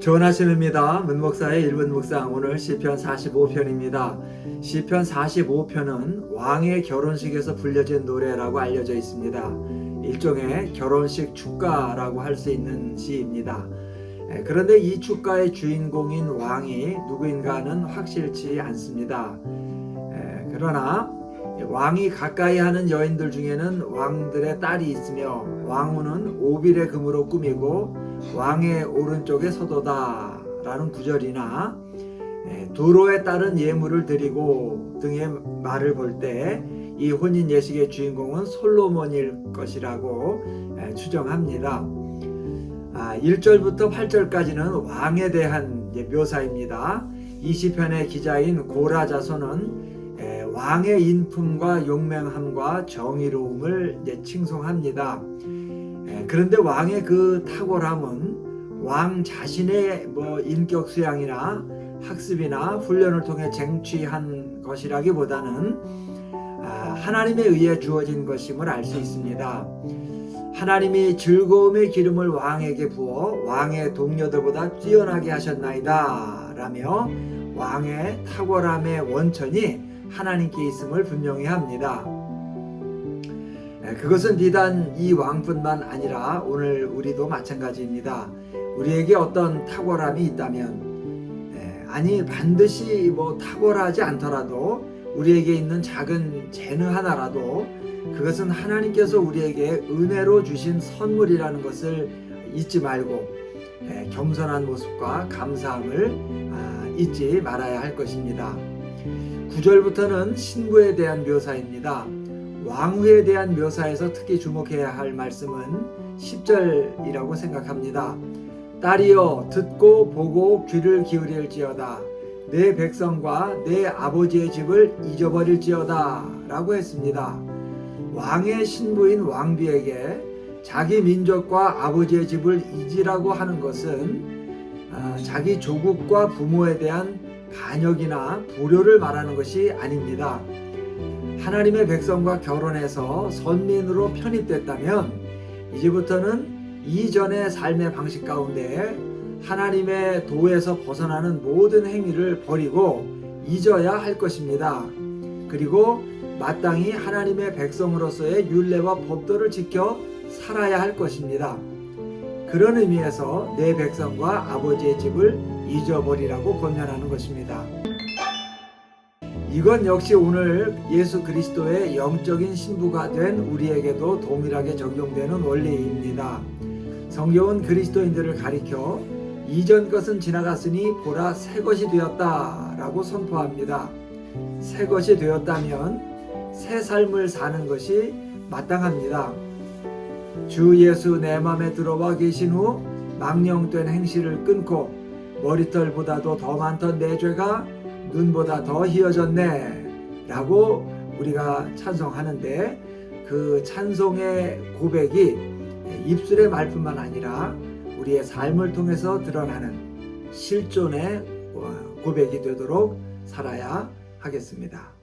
좋은 아침입니다. 문목사의 1분 묵상 오늘 시편 45편입니다. 시편 45편은 왕의 결혼식에서 불려진 노래라고 알려져 있습니다. 일종의 결혼식 축가라고 할 수 있는 시입니다. 에, 그런데 이 축가의 주인공인 왕이 누구인가는 확실치 않습니다. 에, 그러나 왕이 가까이 하는 여인들 중에는 왕들의 딸이 있으며 왕후는 오빌의 금으로 꾸미고 왕의 오른쪽에 서도다 라는 구절이나 에, 도로에 따른 예물을 드리고 등의 말을 볼 때 이 혼인 예식의 주인공은 솔로몬일 것이라고 에, 추정합니다. 아, 1절부터 8절까지는 왕에 대한 묘사입니다. 20편의 기자인 고라 자손은 에, 왕의 인품과 용맹함과 정의로움을 칭송합니다. 에, 그런데 왕의 그 탁월함은 왕 자신의 뭐 인격 수양이나 학습이나 훈련을 통해 쟁취한 것이라기보다는 아, 하나님에 의해 주어진 것임을 알 수 있습니다. 하나님이 즐거움의 기름을 왕에게 부어 왕의 동료들보다 뛰어나게 하셨나이다 라며 왕의 탁월함의 원천이 하나님께 있음을 분명히 합니다. 에, 그것은 비단 이 왕뿐만 아니라 오늘 우리도 마찬가지입니다. 우리에게 어떤 탁월함이 있다면 에, 아니 반드시 뭐 탁월하지 않더라도 우리에게 있는 작은 재능 하나라도 그것은 하나님께서 우리에게 은혜로 주신 선물이라는 것을 잊지 말고 에, 겸손한 모습과 감사함을 아, 잊지 말아야 할 것입니다. 9절부터는 신부에 대한 묘사입니다. 왕후에 대한 묘사에서 특히 주목해야 할 말씀은 10절이라고 생각합니다. 딸이여 듣고 보고 귀를 기울일지어다 내 백성과 내 아버지의 집을 잊어버릴지어다 라고 했습니다. 왕의 신부인 왕비에게 자기 민족과 아버지의 집을 잊으라고 하는 것은 아, 자기 조국과 부모에 대한 반역이나 불효를 말하는 것이 아닙니다. 하나님의 백성과 결혼해서 선민으로 편입됐다면 이제부터는 이전의 삶의 방식 가운데 하나님의 도에서 벗어나는 모든 행위를 버리고 잊어야 할 것입니다. 그리고 마땅히 하나님의 백성으로서의 율례와 법도를 지켜 살아야 할 것입니다. 그런 의미에서 내 백성과 아버지의 집을 잊어버리라고 권면하는 것입니다. 이건 역시 오늘 예수 그리스도의 영적인 신부가 된 우리에게도 동일하게 적용되는 원리입니다. 성경은 그리스도인들을 가리켜 이전 것은 지나갔으니 보라 새 것이 되었다 라고 선포합니다. 새 것이 되었다면 새 삶을 사는 것이 마땅합니다. 주 예수 내 맘에 들어와 계신 후 망령된 행실을 끊고 머리털보다도 더 많던 내 죄가 눈보다 더 희어졌네 라고 우리가 찬송하는데 그 찬송의 고백이 입술의 말뿐만 아니라 우리의 삶을 통해서 드러나는 실존의 고백이 되도록 살아야 하겠습니다.